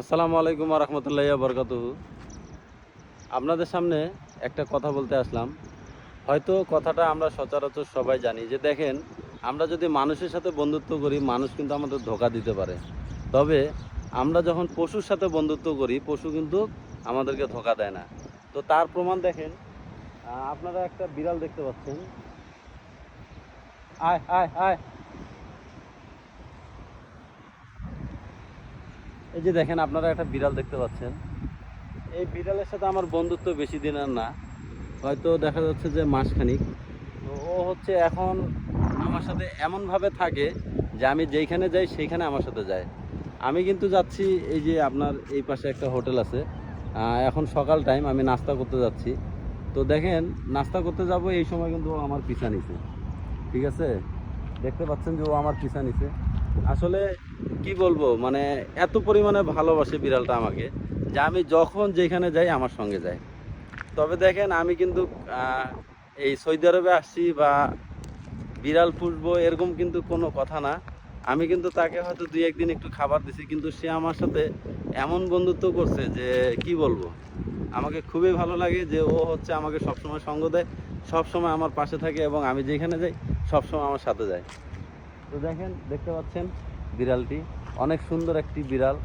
আসসালামু আলাইকুম রহমতুল্লাহ বরকাত আপনাদের সামনে একটা কথা বলতে আসলাম। হয়তো কথাটা আমরা সচরাচর সবাই জানি যে দেখেন, আমরা যদি মানুষের সাথে বন্ধুত্ব করি, মানুষ কিন্তু আমাদের ধোকা দিতে পারে। তবে আমরা যখন পশুর সাথে বন্ধুত্ব করি, পশু কিন্তু আমাদেরকে ধোকা দেয় না। তো তার প্রমাণ দেখেন আপনারা একটা বিড়াল দেখতে পাচ্ছেন। আয় আয় আয়। এই যে দেখেন, আপনারা একটা বিড়াল দেখতে পাচ্ছেন। এই বিড়ালের সাথে আমার বন্ধুত্ব বেশি দিনের না। হয়তো দেখা যাচ্ছে যে মাসখানিক। তো ও হচ্ছে এখন আমার সাথে এমনভাবে থাকে যে আমি যেইখানে যাই, সেইখানে আমার সাথে যায়। আমি কিন্তু যাচ্ছি, এই যে আপনার এই পাশে একটা হোটেল আছে। এখন সকাল টাইম আমি নাস্তা করতে যাচ্ছি। তো দেখেন, নাস্তা করতে যাব এই সময় কিন্তু ও আমার পিছা নিছে ঠিক আছে? দেখতে পাচ্ছেন যে ও আমার পিছা নিছে আসলে কি বলব মানে এত পরিমাণে ভালোবাসে বিড়ালটা আমাকে যে আমি যখন যেখানে যাই আমার সঙ্গে যায়। তবে দেখেন আমি কিন্তু এই সৌদি আরবে আসছি বা বিড়াল পুষবো এরকম কিন্তু কোনো কথা না। আমি কিন্তু তাকে হয়তো দুই একদিন একটু খাবার দিছি, কিন্তু সে আমার সাথে এমন বন্ধুত্ব করছে যে কি বলব, আমাকে খুবই ভালো লাগে যে ও হচ্ছে আমাকে সবসময় সঙ্গ দেয়, সবসময় আমার পাশে থাকে এবং আমি যেখানে যাই সবসময় আমার সাথে যায়। তো দেখেন, দেখতে পাচ্ছেন বিড়ালটি। অনেক সুন্দর একটি বিড়াল,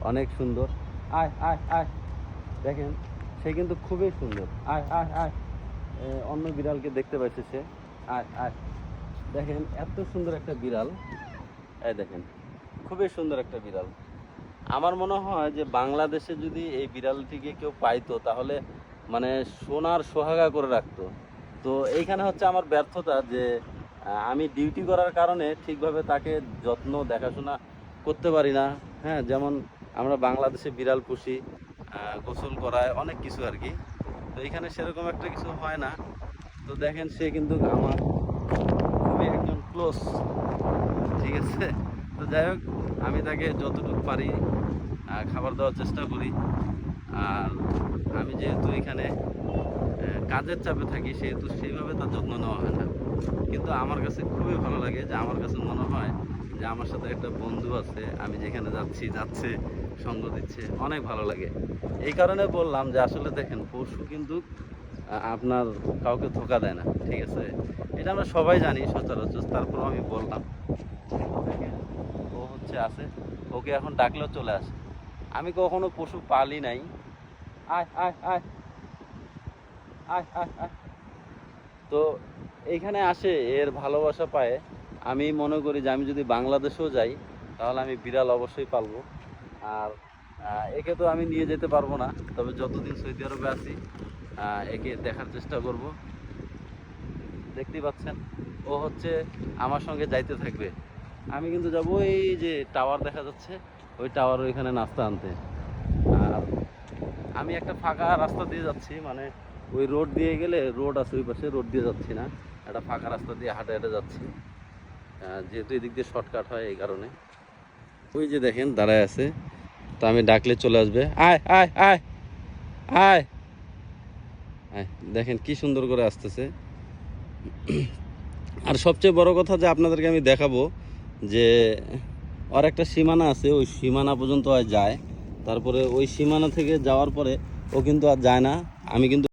অনেক সুন্দর। আয় আয় আয়। দেখেন, সে কিন্তু খুবই সুন্দর। আয় আয় আয়। অন্য বিড়ালকে দেখতে পাচ্ছে সে। আয় আয়। দেখেন, এত সুন্দর একটা বিড়াল। এই দেখেন, খুবই সুন্দর একটা বিড়াল। আমার মনে হয় যে বাংলাদেশে যদি এই বিড়ালটিকে কেউ পাইতো, তাহলে মানে সোনার সোহাগা করে রাখতো। তো এইখানে হচ্ছে আমার ব্যর্থতা যে আমি ডিউটি করার কারণে ঠিকভাবে তাকে যত্ন, দেখাশোনা করতে পারি না। হ্যাঁ যেমন আমরা বাংলাদেশে বিড়াল পুষি গোসল করায় অনেক কিছু আর কি। তো এখানে সেরকম একটা কিছু হয় না। তো দেখেন, সে কিন্তু আমার খুবই একজন ক্লোজ ঠিক আছে? তো যাই হোক, আমি তাকে যতটুকু পারি খাবার দেওয়ার চেষ্টা করি। আর আমি যেহেতু এখানে কাজের চাপে থাকি, সেহেতু সেইভাবে তার যত্ন নেওয়া হয় না। কিন্তু আমার কাছে খুবই ভালো লাগে যে আমার কাছে মনে হয় যে আমার সাথে একটা বন্ধু আছে, আমি যেখানে যাচ্ছি, যাচ্ছে, সঙ্গ দিচ্ছে, অনেক ভালো লাগে। এই কারণে বললাম যে আসলে দেখেন, পশু কিন্তু আপনার কাউকে ধোকা দেয় না, ঠিক আছে? এটা আমরা সবাই জানি সচরাচর, তারপর আমি বললাম। ও হচ্ছে আছে, ওকে এখন ডাকলেও চলে আসে। আমি কখনো পশু পালি নাই। আয় আয় আয়। আয় আয় আয়। তো এইখানে আসে, এর ভালোবাসা পায়। আমি মনে করি যে আমি যদি বাংলাদেশেও যাই, তাহলে আমি বিড়াল অবশ্যই পালবো। আর একে তো আমি নিয়ে যেতে পারব না, তবে যতদিন সৌদি আরবে আছি একে দেখার চেষ্টা করব। দেখতেই পাচ্ছেন, ও হচ্ছে আমার সঙ্গে যাইতে থাকবে। আমি কিন্তু যাব এই যে টাওয়ার দেখা যাচ্ছে, ওই টাওয়ার ওইখানে নাস্তা আনতে। আর আমি একটা ফাঁকা রাস্তা দিয়ে যাচ্ছি মানে ওই রোড দিয়ে গেলে রোড আছে ওই পাশে, রোড দিয়ে যাচ্ছি না। একটা ফাঁকা রাস্তা দিয়ে হাঁটে হাঁটে যাচ্ছি। যেহেতু এদিক দিয়ে শর্টকাট হয় এই কারণে। ওই যে দেখেন, দাঁড়ায় আছে। তো আমি ডাকলে চলে আসবে। আয় আয় আয় আয়। আয়, দেখেন কি সুন্দর করে আসতেছে। আর সবচেয়ে বড় কথা যে আপনাদেরকে আমি দেখাবো যে, আর একটা সীমানা আছে, ওই সীমানা পর্যন্ত আর যায়। তারপরে ওই সীমানা থেকে যাওয়ার পরে ও কিন্তু আর যায় না। আমি কিন্তু